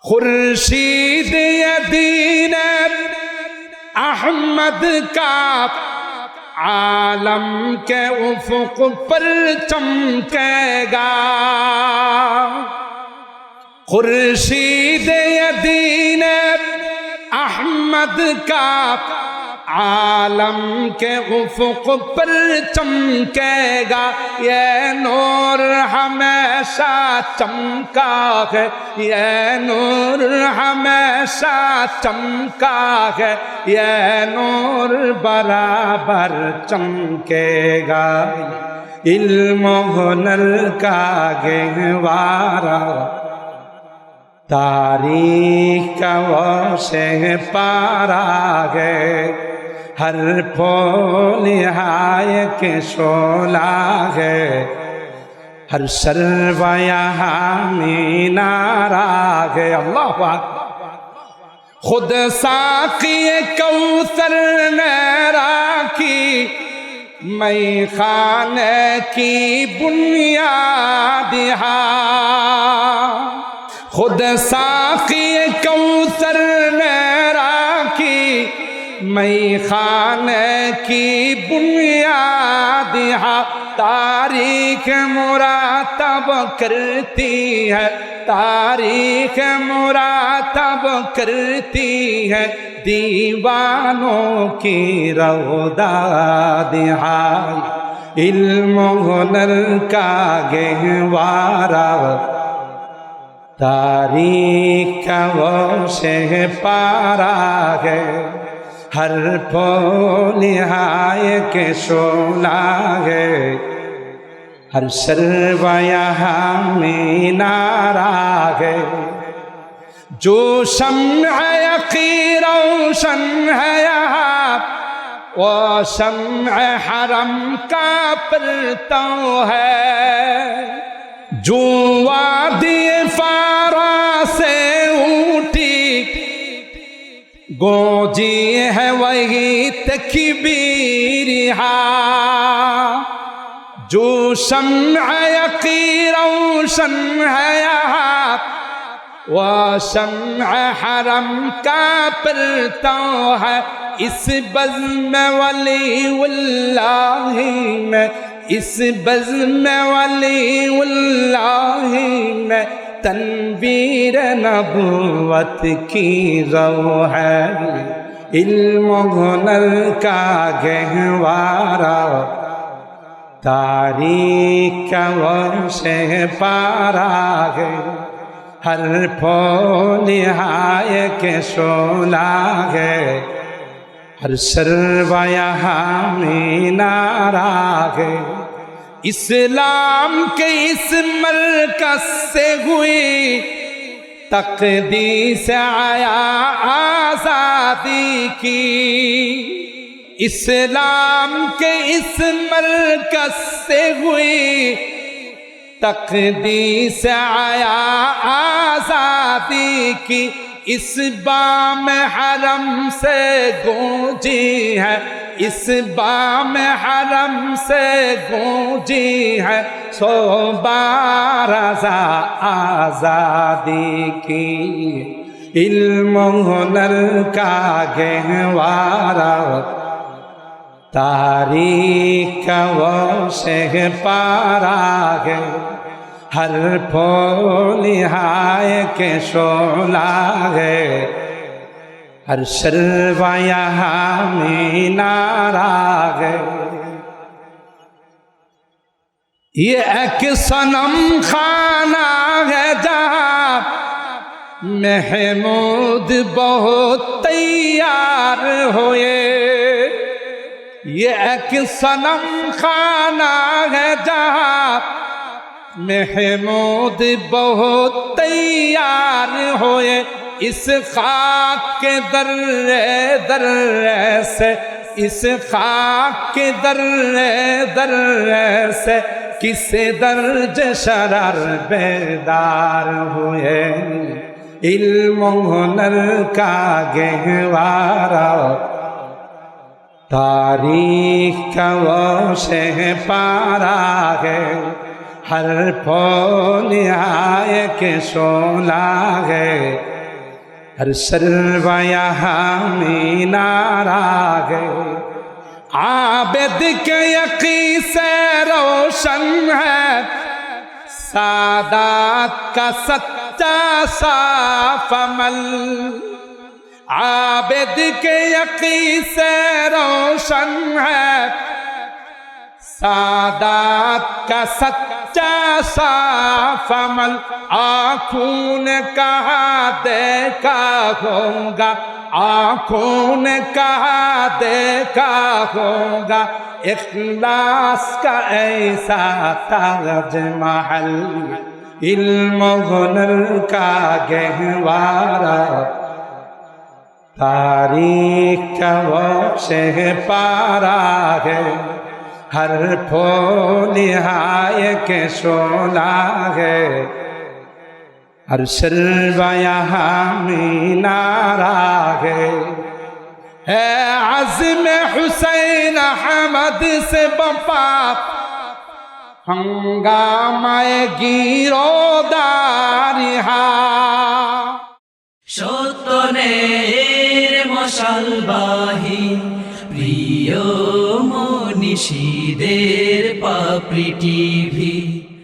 خورشید دین احمد کا عالم کے افق پر چمکے گا خورشید دین احمد کا عالم کے افق پر چمکے گا یہ نور ہمیشہ چمکا ہے یہ نور ہمیشہ چمکا ہے یہ نور برابر چمکے گا علم و ہنر کا گہوارا تاریخ کا وہ سے پارا ہے ہر پھول ہائے کے شولا ہے۔ ہر سرو یہاں مینارا ہے۔ اللہ پاک خود ساقی کوثر نے راکھی میں خانے کی بنیاد ہاں۔ خود ساقی کوثر نے میں خانے کی بنیاد ہاں تاریخ مراتب کرتی ہے، تاریخ مراتب کرتی ہے۔ دیوانوں کی رودا دہائی علم و ہنر کا گہوارا تاریخ کا وہ سے پارا ہے۔ ہر پھول ہائے کے شولا ہے۔ ہر سرو یہاں مینارا ہے۔ جو شمع یقی روشن ہے یہاں، وہ شمع حرم کا پرتو ہے۔ جو گونجی ہے وہی تکبیر ہاں جو شمع یقی روشن ہے یہاں وہ شمع حرم کا پرتو ہے اس بزم ولی واللہ میں اس بزم ولی واللہ میں تنویر نبوت کی رو ہے، علم و ہنر کا گہوارا تاریخ کا وہ سے پارا ہے۔ ہر پھول ہائے کے شولا ہے۔ ہر سرو یہاں مینارا ہے۔ اسلام کے اس مرکز سے ہوئی تقدیس آیا آزادی کی۔ اسلام کے اس مرکز سے ہوئی تقدیس آیا آزادی کی۔ اس بام حرم سے گونجی ہے، اس بام حرم سے گونجی ہے۔ سو بارزا آزادی کی علم و ہنر کا گہوارا تاریخ کا وہ سے پارا ہے۔ ہر پھول ہائے کے شولا ہے۔ ہر سرو یہاں مینارا ہے۔ یہ ایک سنم خانہ ہے جہاں محمود بہت تیار ہوئے۔ یہ ایک سنم خانہ ہے جہاں محمود بہت تیار ہوئے اس خاک کے در در سے، اس خاک کے در در سے کس درج شرر بیدار ہوئے۔ علم و ہنر کا گہوارا تاریخ کا وہ سے پارا ہے۔ ہر پھول آئے کے سونا ہے۔ ہر سرو یہاں مینارا ہے۔ عابد کے یقین سے روشن ہے۔ سادات کا سچا صاف عمل۔ عابد کے یقین سے روشن ہے۔ سادات کا سچا صاف عمل آنکھوں نے کہا دیکھا ہوگا آنکھوں نے کہا دیکھا ہوگا اخلاص کا ایسا تاج محل علم و ہنر کا گہوارا تاریخ کا وہ سے پارا ہے ہر پھول ہائے کے سونا ہے ہر سلوا یہاں مینارا ہے ہے عزم حسین احمد سے بپا ہنگامہ گیرو داریہا সত্যনের মশালবাহী প্রিয় মনীষীদের পাপড়ি টিভি।